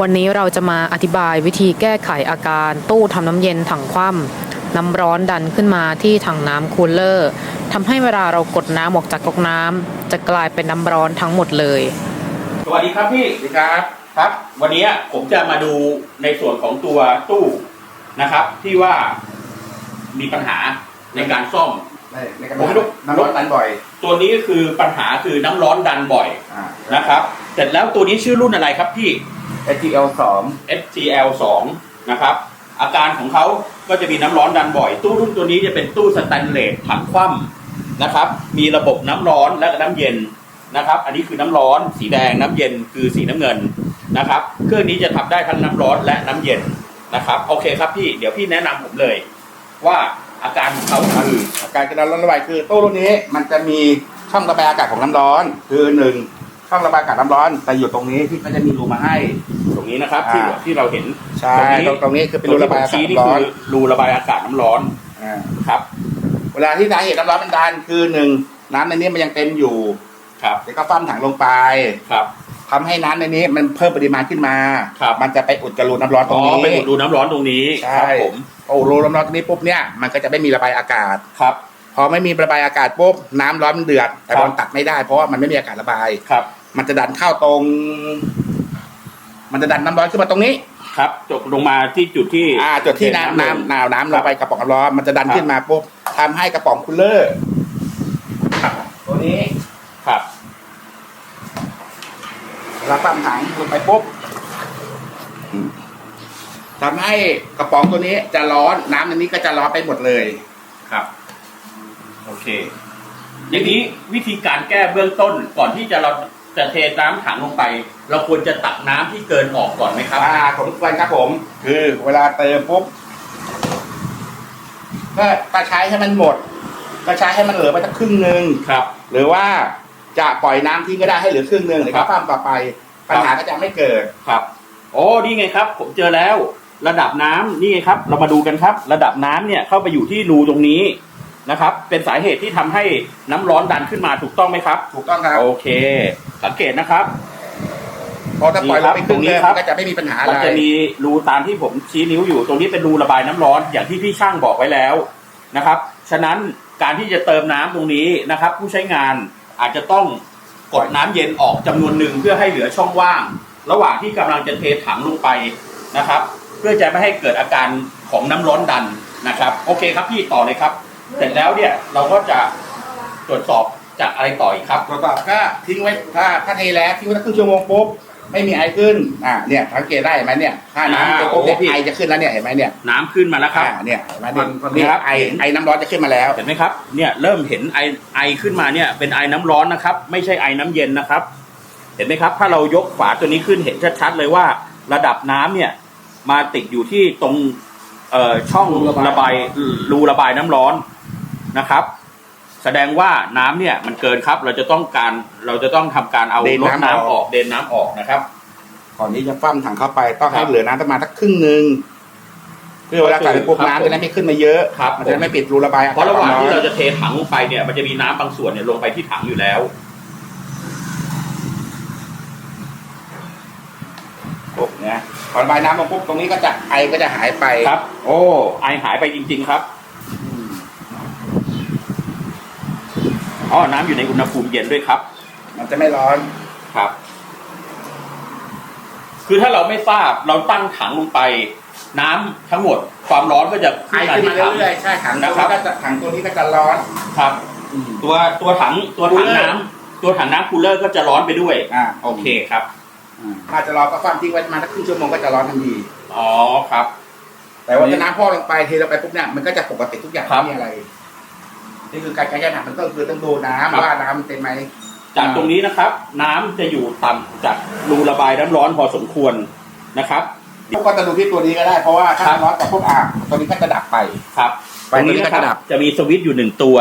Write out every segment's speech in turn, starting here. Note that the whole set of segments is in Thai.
วันนี้เราจะมาอธิบายวิธีแก้ไขอาการตู้ทำน้ำเย็นถังคว่ำน้ำร้อนดันขึ้นมาที่ถังน้ำคูลเลอร์ทำให้เวลาเรากดน้ำออกจากก๊อกน้ำจะกลายเป็นน้ำร้อนทั้งหมดเลย สวัสดีครับพี่สวัสดีครับ ครับ วันนี้ผมจะมาดูในส่วนของตัวตู้นะครับ ที่ว่ามีปัญหาในการซ่อมในในกระผมดาษลุกน้ำร้อนดันบ่อย ตัวนี้ก็คือปัญหาคือน้ำร้อนดันบ่อยอ่านะครับเสร็จแล้วตัวนี้ชื่อรุ่นอะไรครับพี่ HTL สอง FGL 2นะครับอาการของเขาก็จะมีน้ำร้อนดันบ่อย ตู้รุ่นตัวนี้จะเป็นตู้สแตนเลสถังคว่ำนะครับ มีระบบน้ำร้อนและน้ำเย็นนะครับ อันนี้คือน้ำร้อนสีแดงน้ำเย็นคือสีน้ำเงินนะครับ เครื่องนี้จะทำได้ทั้งน้ำร้อนและน้ำเย็นนะครับ โอเคครับพี่ เดี๋ยวพี่แนะนำผมเลย ว่าอาการของเขาคือการกระดานร้อนระบายคือตู้รุ่นนี้มันจะมีช่องระบายอากาศของน้ำร้อนคือหนึ่ง ช่องระบายอากาศน้ำร้อน แต่อยู่ตรงนี้ที่ก็จะมีรูมาให้ ตรงนี้นะครับที่อ่า ที่เราเห็นใช่ตรงตรงนี้คือเป็นรูระบายอากาศชี้นี่น้ำร้คือนอรูระบายอากาศน้ำร้อนอ่า ครับเวลาที่สาเหตุน้ำร้อนมันดันคือหนึ่งน้ำในนี้มันยังเต็มอยู่ครับเดี๋ยวก็ฟั่มถังลงไปครับ ทำให้น้ำในนี้มันเพิ่มปริมาณขึ้นมา ครับ มันจะไปอุดกระรูน้ำร้อนตรอ๋งอนี้ไปอุดรูน้ำร้อนตรงนี้ใช่ ครับผมโอ้รูน้ำร้อนตรงนี้ปุ๊บเนี่ยมันก็จะไม่มีระบายอากาศ ครับ พอไม่มีระบายอากาศปุ๊บน้ำร้อนมันเดือดแต่ครับ มันตัดไม่ได้เพราะว่ามันไม่มีอากาศระบาย ครับ มันจะดันเข้าตรง มันจะดันน้ำร้อนขึ้นมาตรงนี้ ครับจบลงมาที่จุดที่อ่าจุดที่เป็นน้ำน้ำน้ำน้ำคลรังบไปกระป๋องน้ำร้อนมันจะดันครับขึ้นมาปุ๊บทำให้กระป๋องคูลเลอร์ตัวนี้ครับเราปั๊มถังลงไปปุ๊บอืมทำให้กระป๋องตัวนี้จะร้อนน้ำในนี้ก็จะร้อนไปหมดเลยครับ โอเค อย่างนี้วิธีการแก้เบื้องต้นก่อนที่จะเรา จะเทน้ำถังลงไป เราควรจะตักน้ำที่เกินออกก่อนไหมครับ อ่าผมควรครับผม คือเวลาเติมปุ๊บก็ก็ใช้ให้มันหมด ก็ใช้ให้มันเหลือไปสักครึ่งหนึ่งครับ หรือว่าจะปล่อยน้ำทิ้งก็ได้ให้เหลือครึ่งหนึ่งหรือครัก็บ ปั้มต่อไป ปัญหาก็จะไม่เกิด ครับ โอ้นี่ไงครับ ผมเจอแล้ว ระดับน้ำนี่ไงครับ เรามาดูกันครับ ระดับน้ำเนี่ยเข้าไปอยู่ที่รูตรงนี้ นะครับ เป็นสาเหตุที่ทำให้น้ำร้อนดันขึ้นมาถูกต้องไหมครับ ถูกต้องครับโอเค สังเกตนะครับ พอถ้าปล่อยลงไปครึ่งหนึงนี่ครับมันก็จะไม่มีปัญหาอะไรมันจะมีรูตามที่ผมชี้นิ้วอยู่ ตรงนี้เป็นรูระบายน้ำร้อนอย่างที่พี่ช่างบอกไว้แล้วนะครับ ฉะนั้นการที่จะเติมน้ำตรงนี้นะครับ ผู้ใช้งานอาจจะต้องกดน้ำเย็นออกจำนวนหนึ่งเพื่อให้เหลือช่องว่าง ระหว่างที่กำลังจะเทถังลงไปนะครับ เพื่อจะไม่ให้เกิดอาการของน้ำร้อนดันนะครับ โอเคครับพี่ต่อเลยครับ เสร็จแล้วเนี่ยเราก็จะตรวจสอบจากอะไรต่ออีกครับ ตรวจสอบก็ทิ้งไว้ถ้าถ้าเทแล้วทิ้งไว้สักครึ่งชั่วโมงปุ๊บไม่มีไอขึ้นอ่าเนี่ยสังเกตได้เห็นไหมเนี่ยถ้าน้ำอ่าจะปุ๊บเนี่ยโอ้พี่ไอจะขึ้นแล้วเนี่ยเห็นไหมเนี่ยน้ำขึ้นมาแล้วครับ อ่าเนี่ยเห็นไหมเนี่ยมัน นี่ครับไอไอน้ำร้อนจะขึ้นมาแล้ว เห็นไหมครับ เนี่ยเริ่มเห็นไอไอขึ้นมาเนี่ยเป็นไอน้ำร้อนนะครับ ไม่ใช่ไอน้ำเย็นนะครับ เห็นไหมครับ ถ้าเรายกฝาตัวนี้ขึ้นเห็นชัดๆเลยว่า ระดับน้ำเนี่ยมาติดอยู่ที่ตรงเอ่อช่องรูระบาย ระบายรูระบายน้ำร้อน นะครับ แสดงว่าน้ำเนี่ยมันเกินครับ เราจะต้องการเราจะต้องทำการเอาลดน้ำออกเดนน้ำออกนะครับ ก่อนที่จะฟั่มถังเข้าไปต้องให้ครับเหลือน้ำประมาณสักครึ่งหนึ่งเพื่อเวลาใส่ไปปุ๊บครับน้ำจะได้ไม่ขึ้นมาเยอะครับ มันจะได้ไม่ปิดรูระบายอากาศเพราะระหว่างที่ควเรามอนจะเทถังลงไปเนี่ย มันจะมีน้ำบางส่วนเนี่ยลงไปที่ถังอยู่แล้ว ปุ๊บเนี่ยพอระบายน้ำลงปุ๊บตรงนี้ก็จะไอก็จะหายไปครับ โอ้ไอหายไปจริง ๆ ครับ อ๋อน้ำอยู่ในอุณหภูมิเย็นด้วยครับ มันจะไม่ร้อนครับ คือถ้าเราไม่ทราบเราตั้งถังลงไป น้ำทั้งหมด ความร้อนก็จะไอขึ้นมาขึ้นที่มาถัง เรื่อยๆใช่ถังนะตัวครับนี้ก็จะถังตัวนี้ก็จะร้อน ครับตัวตัวถังตัวถัง Cooler น้ำตัวถังน้ำคูลเลอร์ก็จะร้อนไปด้วยอ่าโอเคครับถ้าจะรอก็ฟั่มทิ้งไว้ประมาณสักครึ่งชั่วโมงก็จะร้อนทันที อ๋อครับ แต่ว่าถ้าน้ำพ่อลงไปเทลงไปปุ๊บเนี่ยมันก็จะปกติทุกอย่างครับ ไม่มีอะไร นี่คือการแก้ปัญหามันก็คือต้องดูน้ำครับว่าน้ำมันเต็มไหมจากตรงนี้นะครับ น้ำจะอยู่ต่ำจากรูระบายน้ำร้อนพอสมควรนะครับพวกก็จะดูที่ตัวนี้ก็ได้เพราะว่าถ้าครับร้อนกับพวกอ่างตัวนี้ก็จะดับไป ครับไฟตรงนี้ตัวนี้ก็นะครับจะดับจะมีสวิตช์อยู่หนึ่งตัว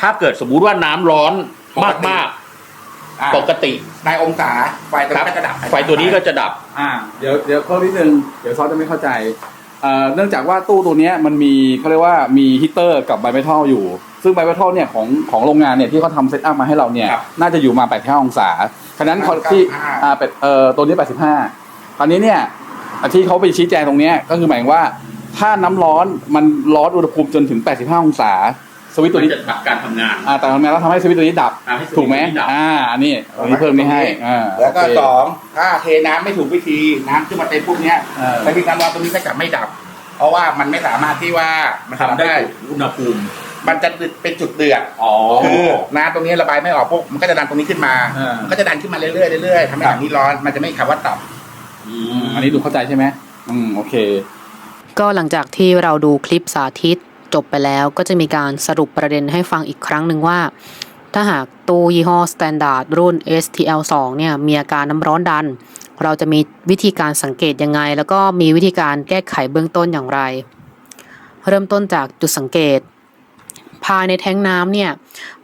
ถ้าเกิดสมมุติว่าน้ำร้อนปกมากติมากอ่าๆปกติในองศาไฟตัวครันี้บก็จะดับไฟตัวนี้ก็จะดับ อ่าเดี๋ยวเดี๋ยวเพิ่มนิดนึง เดี๋ยวซอสจะไม่เข้าใจ เอ่อเนื่องจากว่าตู้ตัวเนี้ยมันมีเขาเรียกว่ามีฮีตเตอร์กับไบเมทัลอยู่ ซึ่งไบเมทัลเนี่ยของของโรงงานเนี่ยที่เขาทำเซตอัพมาให้เราเนี่ยครับน่าจะอยู่มา85องศาฉะนั้นครับที่95 อ่าเป็ดเอ่อตัวนี้ 85คราวนี้เนี่ยที่เขาไปชี้แจงตรงเนี้ยก็คือหมายถึงว่าถ้าน้ำร้อนมันร้อนอุณหภูมิจนถึง 85 องศา สวิตช์ตัวมันนี้จะตัดการทำงาน อ่าแต่ทำงานแล้วทำให้สวิตช์ตัวนี้ดับ ทำให้สวิตช์ถูกไหมตัวนี้ดับ อ่าอันนี้อันนี้เพิ่มนี้ให้อ่าแล้วก็โอเค สองถ้าเทน้ำไม่ถูกวิธีน้ำขึ้นมาเต็มพวกเนี้ยเออ สวิตช์น้ำร้อนตรงนี้ก็จะไม่ดับ เพราะว่ามันไม่สามารถที่ว่ามันทำทำได้ได้อุณหภูมิมันจะเป็นจุดเดือดอ๋อ คือน้ำตรงนี้ระบายไม่ออกพวกมันก็จะดันตรงนี้ขึ้นมาอ่ามัมันก็จะดันขึ้นมาเรื่อยๆเรื่อยๆทำให้ถังนี้ร้อนมันจะไม่มีคำว่าตับอันนี้ดูเข้าใจใช่ไหมอืมโอเค ก็หลังจากที่เราดูคลิปสาธิต จบไปแล้วก็จะมีการสรุปประเด็นให้ฟังอีกครั้งหนึ่งว่า ถ้าหากตู้ยี่ห้อ Standard รุ่น STL2 เนี่ยมีอาการน้ำร้อนดัน เราจะมีวิธีการสังเกตยังไง แล้วก็มีวิธีการแก้ไขเบื้องต้นอย่างไร เริ่มต้นจากจุดสังเกต ภายในแท้งน้ำเนี่ย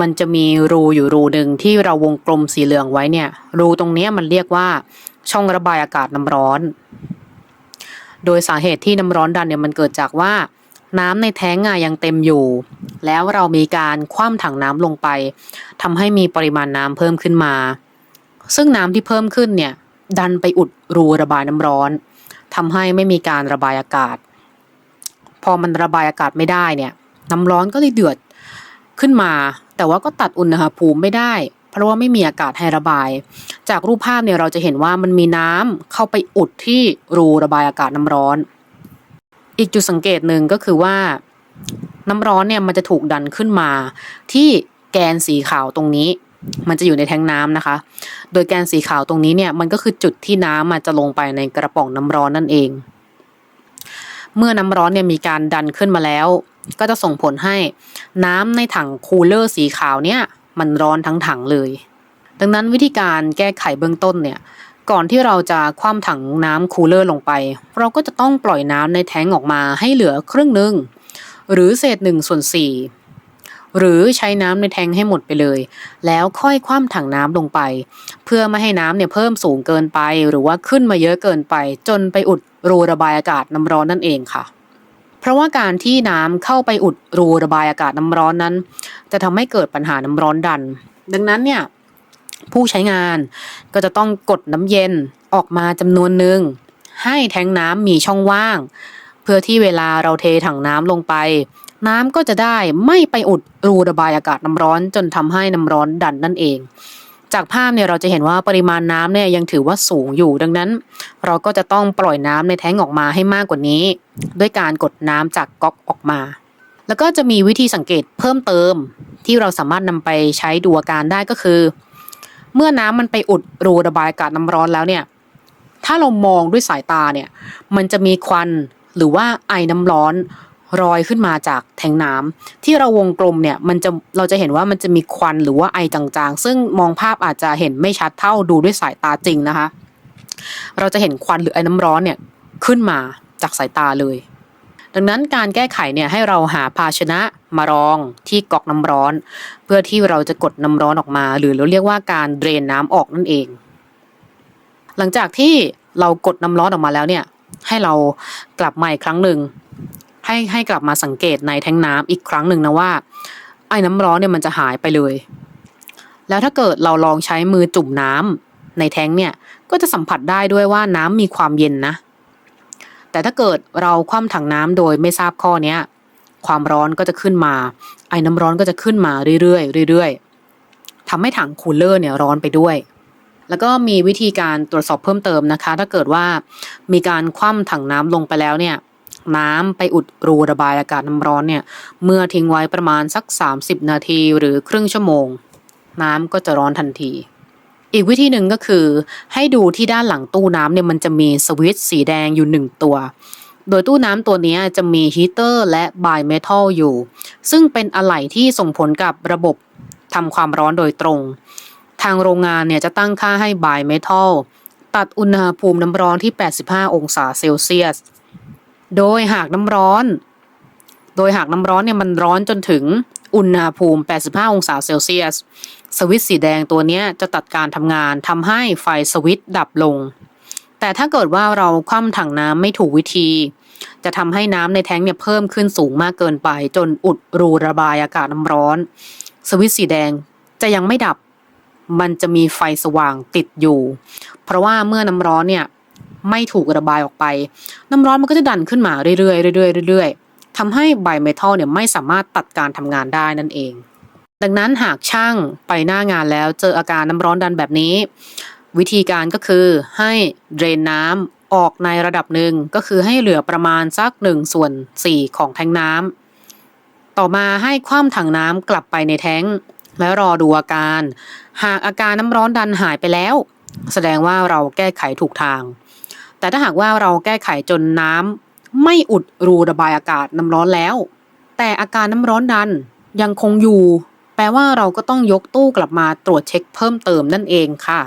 มันจะมีรูอยู่รูหนึ่งที่เราวงกลมสีเหลืองไว้เนี่ยรูตรงนี้มันเรียกว่าช่องระบายอากาศน้ำร้อน โดยสาเหตุที่น้ำร้อนดันเนี่ยมันเกิดจากว่า น้ำในแท้งอะยังเต็มอยู่ แล้วเรามีการคว่ำถังน้ำลงไปทำให้มีปริมาณน้ำเพิ่มขึ้นมา ซึ่งน้ำที่เพิ่มขึ้นเนี่ยดันไปอุดรูระบายน้ำร้อนทำให้ไม่มีการระบายอากาศ พอมันระบายอากาศไม่ได้เนี่ยน้ำร้อนก็เลยเดือดขึ้นมา แต่ว่าก็ตัดอุณหภูมิไม่ได้ เพราะว่าไม่มีอากาศให้ระบาย จากรูปภาพเนี่ยเราจะเห็นว่ามันมีน้ำเข้าไปอุดที่รูระบายอากาศน้ำร้อน อีกจุดสังเกตหนึ่งก็คือว่า น้ำร้อนเนี่ยมันจะถูกดันขึ้นมา ที่แกนสีขาวตรงนี้ มันจะอยู่ในแทงน้ำนะคะ โดยแกนสีขาวตรงนี้เนี่ยมันก็คือจุดที่น้ำมันจะลงไปในกระป๋องน้ำร้อนนั่นเอง เมื่อน้ำร้อนเนี่ยมีการดันขึ้นมาแล้ว ก็จะส่งผลให้น้ำในถังคูลเลอร์สีขาวเนี่ยมันร้อนทั้งถังเลย ดังนั้นวิธีการแก้ไขเบื้องต้นเนี่ย ก่อนที่เราจะคว่ำถังน้ำคูลเลอร์ลงไป เราก็จะต้องปล่อยน้ำในแท้งออกมาให้เหลือครึ่งหนึ่งหรือเศษหนึ่งส่วนสี่หรือใช้น้ำในแทงให้หมดไปเลย แล้วค่อยคว่ำถังน้ำลงไป เพื่อไม่ให้น้ำเนี่ยเพิ่มสูงเกินไป หรือว่าขึ้นมาเยอะเกินไป จนไปอุดรูระบายอากาศน้ำร้อนนั่นเองค่ะ เพราะว่าการที่น้ำเข้าไปอุดรูระบายอากาศน้ำร้อนนั้น จะทำให้เกิดปัญหาน้ำร้อนดัน ดังนั้นเนี่ย ผู้ใช้งานก็จะต้องกดน้ำเย็นออกมาจำนวนหนึ่ง ให้แทงน้ำมีช่องว่าง เพื่อที่เวลาเราเทถังน้ำลงไป น้ำก็จะได้ไม่ไปอุดรูระบายอากาศน้ำร้อนจนทำให้น้ำร้อนดันนั่นเอง จากภาพเนี่ยเราจะเห็นว่าปริมาณน้ำเนี่ยยังถือว่าสูงอยู่ดังนั้น เราก็จะต้องปล่อยน้ำในแท้งออกมาให้มากกว่านี้ ด้วยการกดน้ำจากก๊อกออกมาแล้วก็จะมีวิธีสังเกตเพิ่มเติมที่เราสามารถนำไปใช้ดูอาการได้ก็คือ เมื่อน้ำมันไปอุดรูระบายอากาศน้ำร้อนแล้วเนี่ย ถ้าเรามองด้วยสายตาเนี่ย มันจะมีควันหรือว่าไอน้ำร้อนรอยขึ้นมาจากแทงน้ำที่เราวงกลมเนี่ยมันจะเราจะเห็นว่ามันจะมีควันหรือว่าไอจางๆ ซึ่งมองภาพอาจจะเห็นไม่ชัดเท่าดูด้วยสายตาจริงนะคะ เราจะเห็นควันหรือไอน้ำร้อนเนี่ยขึ้นมาจากสายตาเลย ดังนั้นการแก้ไขเนี่ยให้เราหาภาชนะมารองที่ก๊อกน้ำร้อน เพื่อที่เราจะกดน้ำร้อนออกมา หรือเราเรียกว่าการเดรนน้ำออกนั่นเอง หลังจากที่เรากดน้ำร้อนออกมาแล้วเนี่ย ให้เรากลับมาอีกครั้งหนึ่งให้ให้กลับมาสังเกตในแทงน้ำอีกครั้งหนึ่งนะว่าไอ้น้ำร้อนเนี่ยมันจะหายไปเลย แล้วถ้าเกิดเราลองใช้มือจุ่มน้ำในแท้งเนี่ยก็จะสัมผัสได้ด้วยว่าน้ำมีความเย็นนะ แต่ถ้าเกิดเราคว่ำถังน้ำโดยไม่ทราบข้อเนี้ย ความร้อนก็จะขึ้นมา ไอ้น้ำร้อนก็จะขึ้นมาเรื่อยๆเรื่อยๆทำให้ถังคูลเลอร์เนี่ยร้อนไปด้วย แล้วก็มีวิธีการตรวจสอบเพิ่มเติมนะคะ ถ้าเกิดว่ามีการคว่ำถังน้ำลงไปแล้วเนี่ยน้ำไปอุดรูระบายอากาศน้ำร้อนเนี่ย เมื่อทิ้งไว้ประมาณสัก 30 นาทีหรือครึ่งชั่วโมง น้ำก็จะร้อนทันที อีกวิธีหนึ่งก็คือ ให้ดูที่ด้านหลังตู้น้ำเนี่ยมันจะมีสวิตช์สีแดงอยู่หนึ่งตัว โดยตู้น้ำตัวนี้จะมีฮีเตอร์และบายเมทัลอยู่ ซึ่งเป็นอะไหล่ที่ส่งผลกับระบบทำความร้อนโดยตรง ทางโรงงานเนี่ยจะตั้งค่าให้บายเมทัลตัดอุณหภูมิน้ำร้อนที่ 85 องศาเซลเซียส โดยหากน้ำร้อน โดยหากน้ำร้อนเนี่ยมันร้อนจนถึง อุณหภูมิ 85 องศาเซลเซียส สวิตช์สีแดงตัวนี้จะตัดการทำงานทำให้ไฟสวิตช์ดับลง แต่ถ้าเกิดว่าเราคว่ำถังน้ำไม่ถูกวิธี จะทำให้น้ำในแท้งเนี่ยเพิ่มขึ้นสูงมากเกินไป จนอุดรูระบายอากาศน้ำร้อน สวิตช์สีแดงจะยังไม่ดับ มันจะมีไฟสว่างติดอยู่ เพราะว่าเมื่อน้ำร้อนเนี่ยไม่ถูกระบายออกไป น้ำร้อนมันก็จะดันขึ้นมาเรื่อยๆเรื่อยๆเรื่อยๆ ทำให้ไบเมทัลเนี่ยไม่สามารถตัดการทำงานได้นั่นเอง ดังนั้นหากช่างไปหน้างานแล้วเจออาการน้ำร้อนดันแบบนี้ วิธีการก็คือให้เดรนน้ำออกในระดับหนึ่งก็คือให้เหลือประมาณสัก1ส่วน4ของแทงน้ำต่อมาให้คว่ำถังน้ำกลับไปในแทงและรอดูอาการ หากอาการน้ำร้อนดันหายไปแล้ว แสดงว่าเราแก้ไขถูกทาง แต่ถ้าหากว่าเราแก้ไขจนน้ำ ไม่อุดรูระบายอากาศน้ำร้อนแล้ว แต่อาการน้ำร้อนดันยังคงอยู่ แปลว่าเราก็ต้องยกตู้กลับมาตรวจเช็คเพิ่มเติมนั่นเองค่ะ